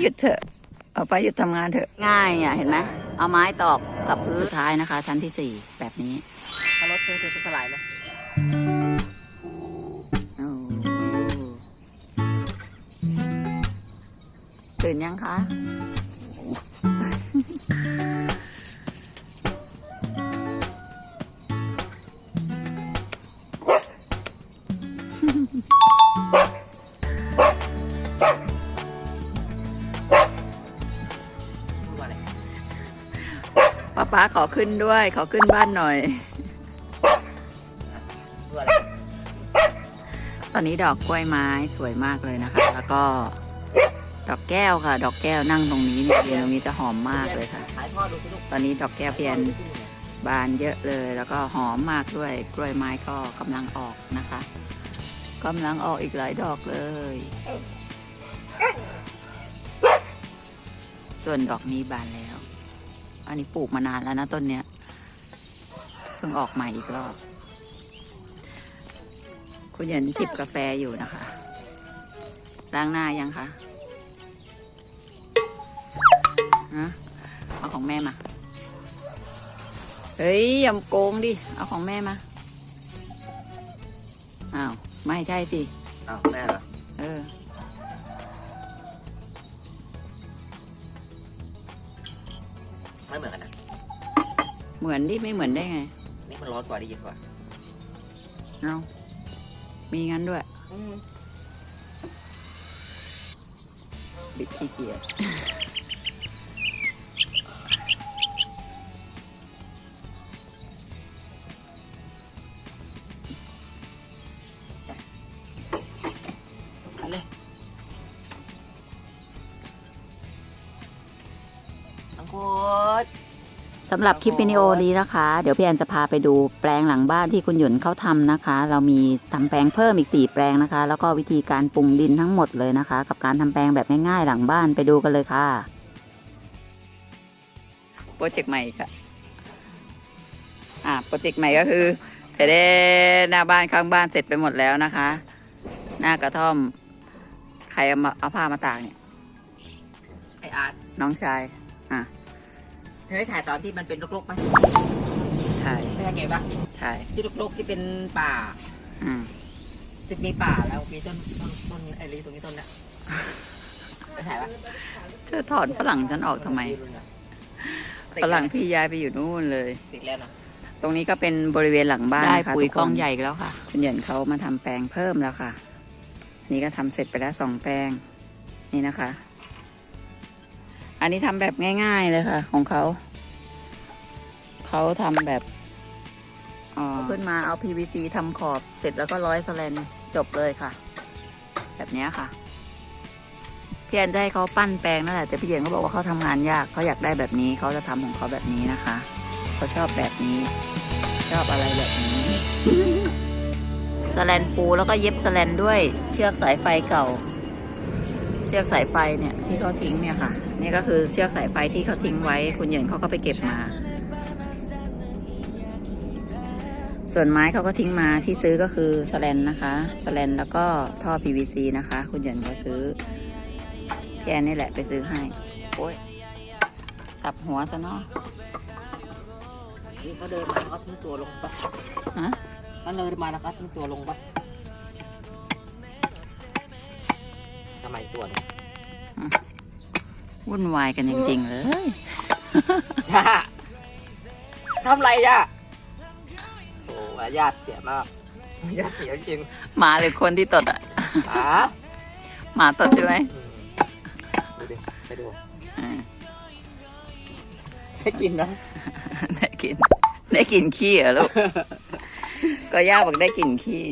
หยุดเถอะเอาไปหยุดทำงานเถอะ ง่ายอะเห็นไหมเอาไม้ตอกกับพื้นท้ายนะคะ ชั้นที่สี่แบบนี้ถ้ารถเธอเธอจะสลายไหมโอ้ตื่นยังคะ ป้าขอขึ้นด้วย ขอขึ้นบ้านหน่อย ตอนนี้ดอกกล้วยไม้สวยมากเลยนะคะ แล้วก็ดอกแก้วค่ะ ดอกแก้วนั่งตรงนี้เนี่ยยืนตรงนี้จะหอมมากเลยค่ะ ตอนนี้ดอกแก้วเพียนบานเยอะเลยแล้วก็หอมมากด้วยกล้วยไม้ก็กำลังออกนะคะกำลังออกอีกหลายดอกเลย ส่วนดอกนี้บานแล้ว อันนี้ปลูกมานานแล้วนะต้นเนี้ย เพิ่งออกใหม่อีกรอบ คุณเหยินจิบกาแฟอยู่นะคะ ล้างหน้ายังคะฮะเอาของแม่มา เฮ้ยอย่าโกงดิ เอาของแม่มา อ้าว ไม่ใช่สิ อ้าวแม่เหรอ เออ เหมือนดิไม่เหมือนได้ไง นี่มันร้อนกว่าได้เย็นกว่า เอามีงั้นด้วยอืมบิดขี้เกียจ สำหรับคลิปวิดีโอนี้นะคะ เดี๋ยวพี่แอนจะพาไปดูแปลงหลังบ้านที่คุณหยุนเขาทำนะคะ เรามีทำแปลงเพิ่มอีก 4 แปลงนะคะ แล้วก็วิธีการปรุงดินทั้งหมดเลยนะคะ กับการทำแปลงแบบง่ายๆหลังบ้านไปดูกันเลยค่ะโปรเจกต์ใหม่ค่ะ อ่าโปรเจกต์ใหม่ก็คือแต่ได้หน้าบ้านข้างบ้านเสร็จไปหมดแล้วนะคะ หน้ากระท่อม ใครเอามาเอาผ้ามาตากเนี่ยไออาร์ตน้องชายอะ เธอได้ถ่ายตอนที่มันเป็นรกๆไหมถ่ายได้เก็บปะถ่ายที่รกๆที่เป็นป่าอืมจะมีป่าแล้วมีต้นต้นต้นไอรีตรงนี้ต้นเนี้ยไปถ่ายปะเธอถอนฝรั่งฉันออกทำไม ฝรั่งพี่ย้ายไปอยู่นู่นเลย ติดแล้วนะตรงนี้ก็เป็นบริเวณหลังบ้านได้นะคะปุ๋ยทุคนกองใหญ่แล้วค่ะ คุณเหยินเขามาทำแปลงเพิ่มแล้วค่ะ นี่ก็ทำเสร็จไปแล้วสองแปลง นี่นะคะ อันนี้ทำแบบง่าย ๆเลยค่ะ ของเขา เขาทำแบบขึ้นมาเอา PVC ทำขอบเสร็จแล้วก็ร้อยสแลนจบเลยค่ะ แบบนี้ค่ะ พี่แอนจะให้เขาปั้นแปลงนั่นแหละแต่พี่เหยินเขาบอกว่าเขาทำงานยากเขาอยากได้แบบนี้เขาจะทำของเขาแบบนี้นะคะเขาชอบแบบนี้ ชอบอะไรแบบนี้สแลนปูแล้วก็เย็บสแลนด้วยเชือกสายไฟเก่า ชือกสายไฟเนี่ยที่เขาทิ้งเนี่ยค่ะ นี่ก็คือเชือกสายไฟที่เขาทิ้งไว้ คุณเหยินเขาก็ไปเก็บมา ส่วนไม้เขาก็ทิ้งมาที่ซื้อก็คือสแลนนะคะสแลนแล้วก็ท่อ PVC นะคะ คุณเหยินเขาซื้อพี่แอนนี่แหละไปซื้อให้โอ้ยสับหัวซะเนาะนี่เขาเดินมาแล้วก็ทิ้งตัวลงปะฮะเขาเดินมาแล้วก็ทิ้งตัวลงปะ ทำไมตัวเนี่ยวุ่นวายกันจริงๆเลยย่าทำไรย่าโอ้ญาติเสียมากญาติเสียจริงหมาหรือคนที่ตดอะอะหมาตดใช่ไหมดูดิไปดูอ่าให้กินนะได้กิน ได้กินขี้เหรอลูก ก็ย่าบอกได้กินขี้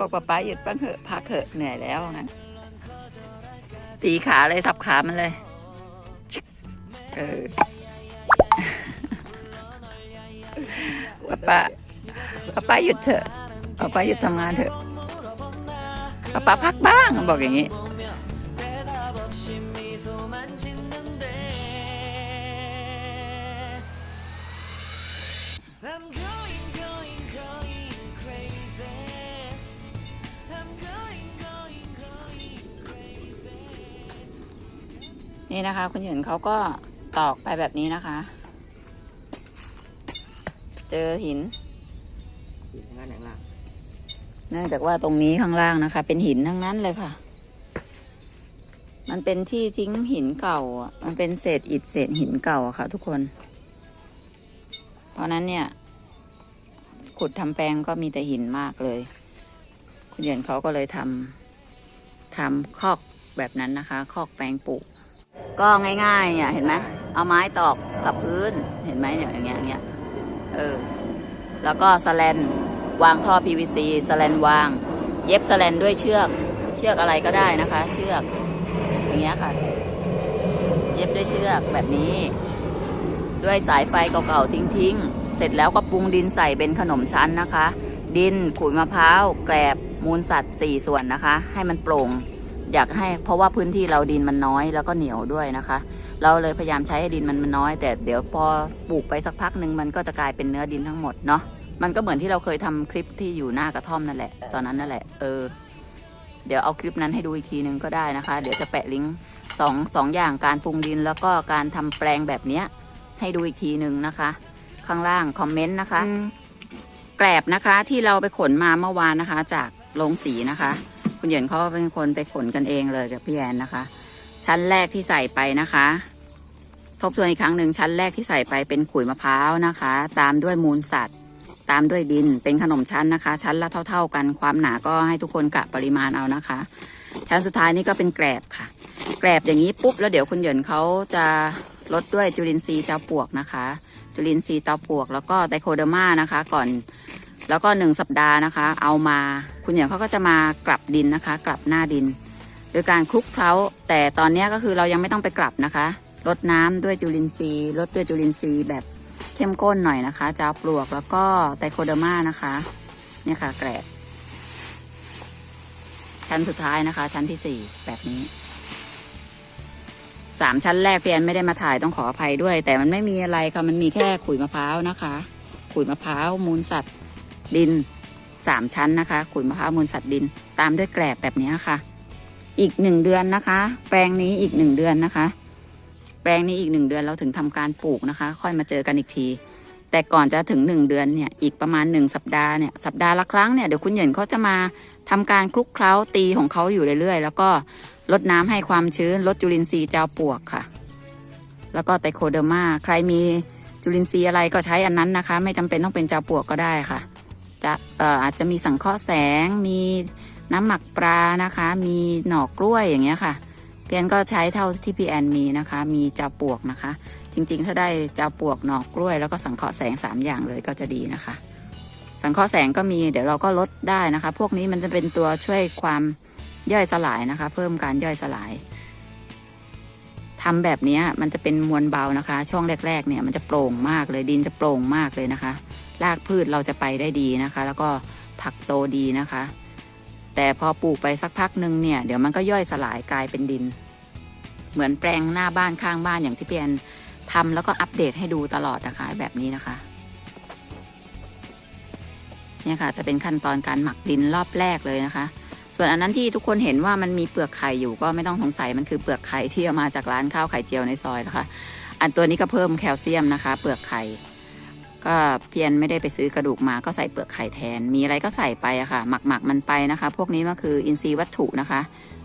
บอกป๊าป๊าหยุดบ้างเถอะพักเถอะเหนื่อยแล้วงั้นตีขาเลยสับขามันเลยเออป๊าป๊าป๊าป๊าหยุดเถอะป๊าป๊าหยุดทำงานเถอะป๊าป๊าพักบ้างบอกอย่างนี้ นี่นะคะ คุณเหยินเขาก็ตอกไปแบบนี้นะคะ เจอหินอยู่ข้างหน้าหนังล่างเนื่องจากว่าตรงนี้ข้างล่างนะคะ เป็นหินทั้งนั้นเลยค่ะ มันเป็นที่ทิ้งหินเก่าอะมันเป็นเศษอิฐเศษหินเก่าอะค่ะ ทุกคน เพราะนั้นเนี่ย ขุดทำแปลงก็มีแต่หินมากเลย คุณเหยินเขาก็เลยทำทำคอกแบบนั้นนะคะ คอกแปลงปลูก ก็ง่ายๆเนี่ยเห็นไหมเอาไม้ตอกกับพื้นเห็นไหมเนี่ยอย่างเงี้ยอย่างเงี้ยเออแล้วก็สแลนวางท่อ PVC สแลนวาง เย็บสแลนด้วยเชือก เชือกอะไรก็ได้นะคะ เชือกอย่างเงี้ยค่ะ เย็บด้วยเชือกแบบนี้ ด้วยสายไฟเก่าๆทิ้งๆ เสร็จแล้วก็ปรุงดินใส่เป็นขนมชั้นนะคะ ดินขุยมะพร้าวแกลบมูลสัตว์4ส่วนนะคะ ให้มันโปร่ง อยากให้เพราะว่าพื้นที่เราดินมันน้อยแล้วก็เหนียวด้วยนะคะ เราเลยพยายามใช้ให้ดินมันมันน้อย แต่เดี๋ยวพอปลูกไปสักพักหนึ่งมันก็จะกลายเป็นเนื้อดินทั้งหมดเนาะมันก็เหมือนที่เราเคยทำคลิปที่อยู่หน้ากระท่อมนั่นแหละ ตอนนั้นนั่นแหละเออเดี๋ยวเอาคลิปนั้นให้ดูอีกทีนึงก็ได้นะคะ เดี๋ยวจะแปะลิงก์สองสองอย่างการปรุงดินแล้วก็การทำแปลงแบบเนี้ยให้ดูอีกทีนึงนะคะ ข้างล่างคอมเมนต์นะคะแกลบนะคะที่เราไปขนมาเมื่อวานนะคะ จากโรงสีนะคะ คุณเหยินเขาเป็นคนไปขนกันเองเลยกับพี่แอนนะคะ ชั้นแรกที่ใส่ไปนะคะ ทบทวนอีกครั้งหนึ่งชั้นแรกที่ใส่ไปเป็นขุยมะพร้าวนะคะ ตามด้วยมูลสัตว์ ตามด้วยดินเป็นขนมชั้นนะคะ ชั้นละเท่า ๆกันความหนาก็ให้ทุกคนกะปริมาณเอานะคะ ชั้นสุดท้ายนี่ก็เป็นแกลบค่ะ แกลบอย่างนี้ปุ๊บแล้วเดี๋ยวคุณเหยินเขาจะลดด้วยจุลินทรีย์เจ้าปวกนะคะ จุลินทรีย์เตาปวก แล้วก็ไดโคเดอร์มานะคะ ก่อน แล้วก็หนึ่งสัปดาห์นะคะ เอามาคุณเหยินเขาก็จะมากลับดินนะคะ กลับหน้าดิน โดยการคลุกเคล้า แต่ตอนนี้ก็คือเรายังไม่ต้องไปกลับนะคะลดน้ำด้วยจุลินทรีย์ลดด้วยจุลินทรีย์แบบเข้มข้นหน่อยนะคะเจ้าปลวกแล้วก็ไดโคเดอร์มานะคะเนี่ยค่ะแกรบชั้นสุดท้ายนะคะ ชั้นที่สี่แบบนี้สามชั้นแรกเพียนไม่ได้มาถ่ายต้องขออภัยด้วย แต่มันไม่มีอะไรค่ะมันมีแค่ขุยมะพร้าวนะคะ ขุยมะพร้าวมูลสัตว์ ดินสามชั้นนะคะขุยมะพร้าวมูลสัตว์ดิน ตามด้วยแกลบแบบนี้ค่ะ อีกหนึ่งเดือนนะคะ แปลงนี้อีกหนึ่งเดือนนะคะ แปลงนี้อีกหนึ่งเดือนเราถึงทำการปลูกนะคะ ค่อยมาเจอกันอีกที แต่ก่อนจะถึงหนึ่งเดือนเนี่ยอีกประมาณหนึ่งสัปดาห์เนี่ยสัปดาห์ละครั้งเนี่ยเดี๋ยวคุณเหยินเขาจะมาทำการคลุกเคล้าตีของเขาอยู่เรื่อยๆ แล้วก็ลดน้ำให้ความชื้นลดจุลินทรีย์เจ้าปวกค่ะ แล้วก็ไตโคเดอร์มาใครมีจุลินทรีย์อะไรก็ใช้อันนั้นนะคะ ไม่จำเป็นต้องเป็นเจ้าปวกก็ได้ค่ะ จะอาจจะมีสังเคราะห์แสง มีน้ำหมักปลานะคะ มีหน่อกล้วยอย่างเงี้ยค่ะเพียนก็ใช้เท่าที่พี่แอนมีนะคะ มีเจาปวกนะคะ จริงๆ ถ้าได้เจาปวกหน่อกล้วย แล้วก็สังเคราะห์แสงสามอย่างเลยก็จะดีนะคะ สังเคราะห์แสงก็มีเดี๋ยวเราก็ลดได้นะคะ พวกนี้มันจะเป็นตัวช่วยความย่อยสลายนะคะ เพิ่มการย่อยสลายทำแบบนี้มันจะเป็นมวลเบานะคะ ช่วงแรก ๆ เนี่ยมันจะโปร่งมากเลยดินจะโปร่งมากเลยนะคะ รากพืชเราจะไปได้ดีนะคะ แล้วก็ผักโตดีนะคะ แต่พอปลูกไปสักพักหนึ่งเนี่ย เดี๋ยวมันก็ย่อยสลายกลายเป็นดิน เหมือนแปลงหน้าบ้านข้างบ้านอย่างที่เพี่แอนทำแล้วก็อัปเดตให้ดูตลอดนะคะ แบบนี้นะคะเนี่ยค่ะจะเป็นขั้นตอนการหมักดินรอบแรกเลยนะคะ ส่วนอันนั้นที่ทุกคนเห็นว่ามันมีเปลือกไข่อยู่ก็ไม่ต้องสงสัยมันคือเปลือกไข่ที่เอามาจากร้านข้าวไข่เจียวในซอยนะคะ อันตัวนี้ก็เพิ่มแคลเซียมนะคะ เปลือกไข่ ก็เพียนไม่ได้ไปซื้อกระดูกมาก็ใส่เปลือกไข่แทน มีอะไรก็ใส่ไปอะค่ะหมักหมักมันไปนะคะ พวกนี้ก็คืออินทรีย์วัตถุนะคะ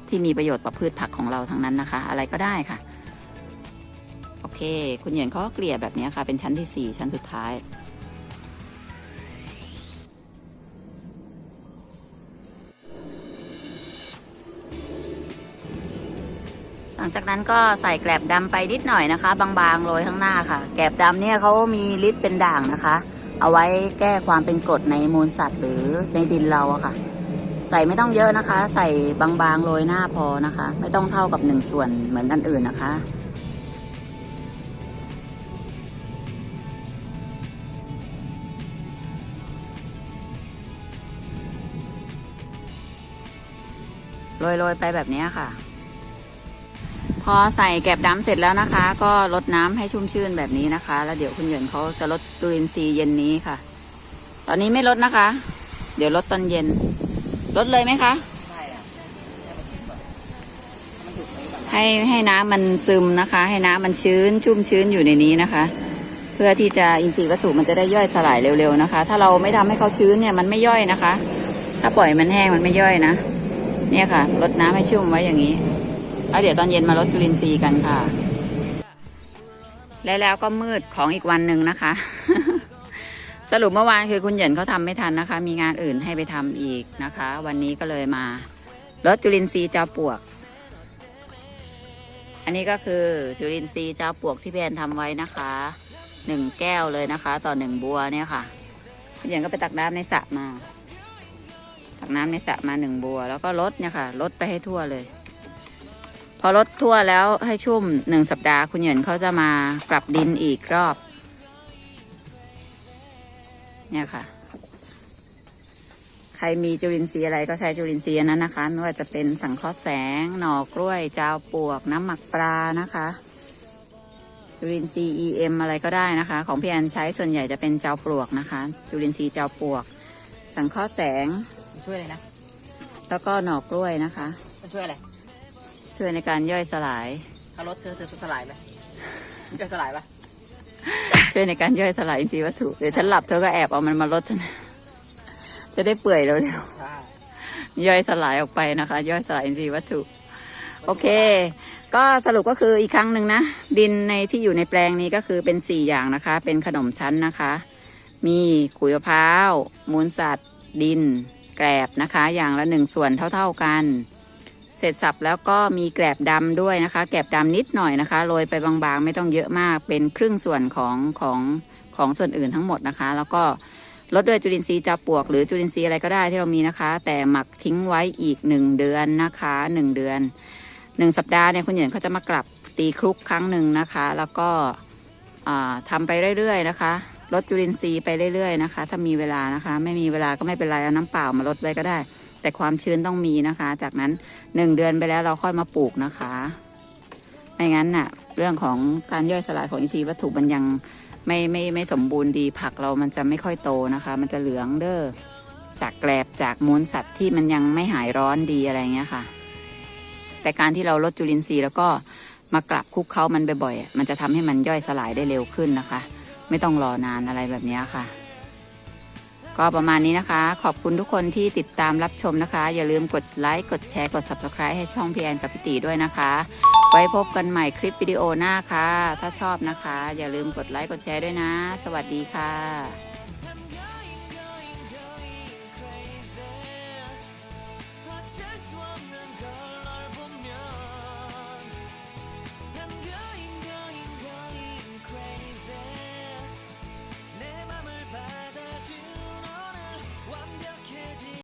ที่มีประโยชน์ต่อพืชผักของเราทั้งนั้นนะคะ อะไรก็ได้ค่ะ โอเค คุณเหยียนเขาก็เกลี่ยแบบนี้ค่ะ เป็นชั้นที่สี่ชั้นสุดท้าย ลังจากนั้นก็ใส่แกลบดำไปนิดหน่อยนะคะ บางๆโรยข้างหน้าค่ะ แกลบดำเนี่ยเขามีฤทธิ์เป็นด่างนะคะ เอาไว้แก้ความเป็นกรดในมูลสัตว์ หรือในดินเราอะค่ะ ใส่ไม่ต้องเยอะนะคะ ใส่บางๆโรยหน้าพอนะคะ ไม่ต้องเท่ากับหนึ่งส่วนเหมือนอันอื่นนะคะโรยๆไปแบบนี้ค่ะ พอใส่แกบดำเสร็จแล้วนะคะ ก็ลดน้ำให้ชุ่มชื่นแบบนี้นะคะ แล้วเดี๋ยวคุณเหยินเขาจะลดจุลินทรีย์เย็นนี้ค่ะ ตอนนี้ไม่ลดนะคะ เดี๋ยวลดตอนเย็น ลดเลยไหมคะให้ให้นหยุดไว้ก่อนให้ให้น้ำมันซึมนะคะ ให้น้ำมันชื้นชุ่มชื้นอยู่ในนี้นะคะ เพื่อที่จะอินทรีย์วัตถุมันจะได้ย่อยสลายเร็วๆนะคะ ถ้าเราไม่ทำให้เขาชื้นเนี่ยมันไม่ย่อยนะคะ ถ้าปล่อยมันแห้งมันไม่ย่อยนะ เนี่ยค่ะลดน้ำให้ชุ่มไว้อย่างนี้ แล้วเดี๋ยวตอนเย็นมาลดจุลินทรีย์กันค่ะ และแล้วก็มืดของอีกวันหนึ่งนะคะ สรุปเมื่อวานคือคุณเหยินเขาทำไม่ทันนะคะ มีงานอื่นให้ไปทำอีกนะคะ วันนี้ก็เลยมาลดจุลินทรีย์เจ้าปวก อันนี้ก็คือจุลินทรีย์เจ้าปวกที่พี่แอนทำไว้นะคะหนึ่งแก้วเลยนะคะ ต่อหนึ่งบัวเนี่ยค่ะพี่เหยินก็ไปตักน้ำในสระมา ตักน้ำในสระมาหนึ่งบัว แล้วก็ลดเนี่ยค่ะลดไปให้ทั่วเลย อลดทั่วแล้วให้ชุ่มหนึ่งสัปดาห์คุณเหยินเขาจะมากลับดินอีกรอบ เนี่ยค่ะ ใครมีจุลินทรีย์อะไรก็ใช้จุลินทรีย์อันนั้นนะคะ ไม่ว่าจะเป็นสังเคราะห์แสง หน่อกล้วยจาวปวก น้ำหมักปลานะคะ จุลินทรีย์ EM อะไรก็ได้นะคะ ของพี่แอนใช้ส่วนใหญ่จะเป็นจาวปลวกนะคะ จุลินทรีย์จาวปลวก สังเคราะห์แสงมันช่วยอะไรนะแล้วก็หน่อกล้วยนะคะ มันช่วยอะไร ช่วยในการย่อยสลาย ถ้ารถเธอเธอจะสลายไหมมันจะสลายปะช่วยในการย่อยสลายอินทรีย์วัตถุเดี๋ยวฉันหลับเธอก็แอบเอามันมาลดเถอะนะจะได้เปื่อยเร็วใช่ๆย่อยสลายออกไปนะคะ ย่อยสลายอินทรีย์วัตถุ โอเค ก็สรุปก็คืออีกครั้งหนึ่งนะ ดินในที่อยู่ในแปลงนี้ก็คือเป็นสี่อย่างนะคะ เป็นขนมชั้นนะคะ มีขุยมะพร้าวมูลสัตว์ ดิน แกลบนะคะ อย่างละหนึ่งส่วนเท่า ๆกัน เสร็จสับแล้วก็มีแกลบดำด้วยนะคะ แกลบดำนิดหน่อยนะคะโรยไปบางๆ ไม่ต้องเยอะมาก เป็นครึ่งส่วนของของของส่วนอื่นทั้งหมดนะคะ แล้วก็ลดด้วยจุลินทรีย์จาปวก หรือจุลินทรีย์อะไรก็ได้ที่เรามีนะคะ แต่หมักทิ้งไว้อีกหนึ่งเดือนนะคะหนึ่งเดือนหนึ่งสัปดาห์เนี่ยคุณเหยินเขาจะมากลับตีคลุกครั้งหนึ่งนะคะ แล้วก็ทำาไปเรื่อยๆนะคะลดจุลินทรีย์ไปเรื่อยๆนะคะ ถ้ามีเวลานะคะ ไม่มีเวลาก็ไม่เป็นไรเอาน้ำเปล่ามาลดไว้ก็ได้ แต่ความชื้นต้องมีนะคะ จากนั้นหนึ่งเดือนไปแล้วเราค่อยมาปลูกนะคะ ไม่งั้นน่ะ เรื่องของการย่อยสลายของอินทรีย์วัตถุมันยังไม่ไม่ไม่สมบูรณ์ดีผักเรามันจะไม่ค่อยโตนะคะ มันจะเหลืองเด้อจากแกลบจากมูลสัตว์ที่มันยังไม่หายร้อนดีอะไรเงี้ยค่ะ แต่การที่เราลดจุลินทรีย์แล้วก็มากลับคุกเคล้ามันบ่อยๆมันจะทำให้มันย่อยสลายได้เร็วขึ้นนะคะ ไม่ต้องรอนานอะไรแบบนี้ค่ะ ก็ประมาณนี้นะคะ ขอบคุณทุกคนที่ติดตามรับชมนะคะ อย่าลืมกดไลค์กดแชร์กด subscribe ให้ช่องพีแอนกับพี่ตีด้วยนะคะ ไว้พบกันใหม่คลิปวิดีโอหน้าค่ะ ถ้าชอบนะคะ อย่าลืมกดไลค์กดแชร์ด้วยนะ สวัสดีค่ะ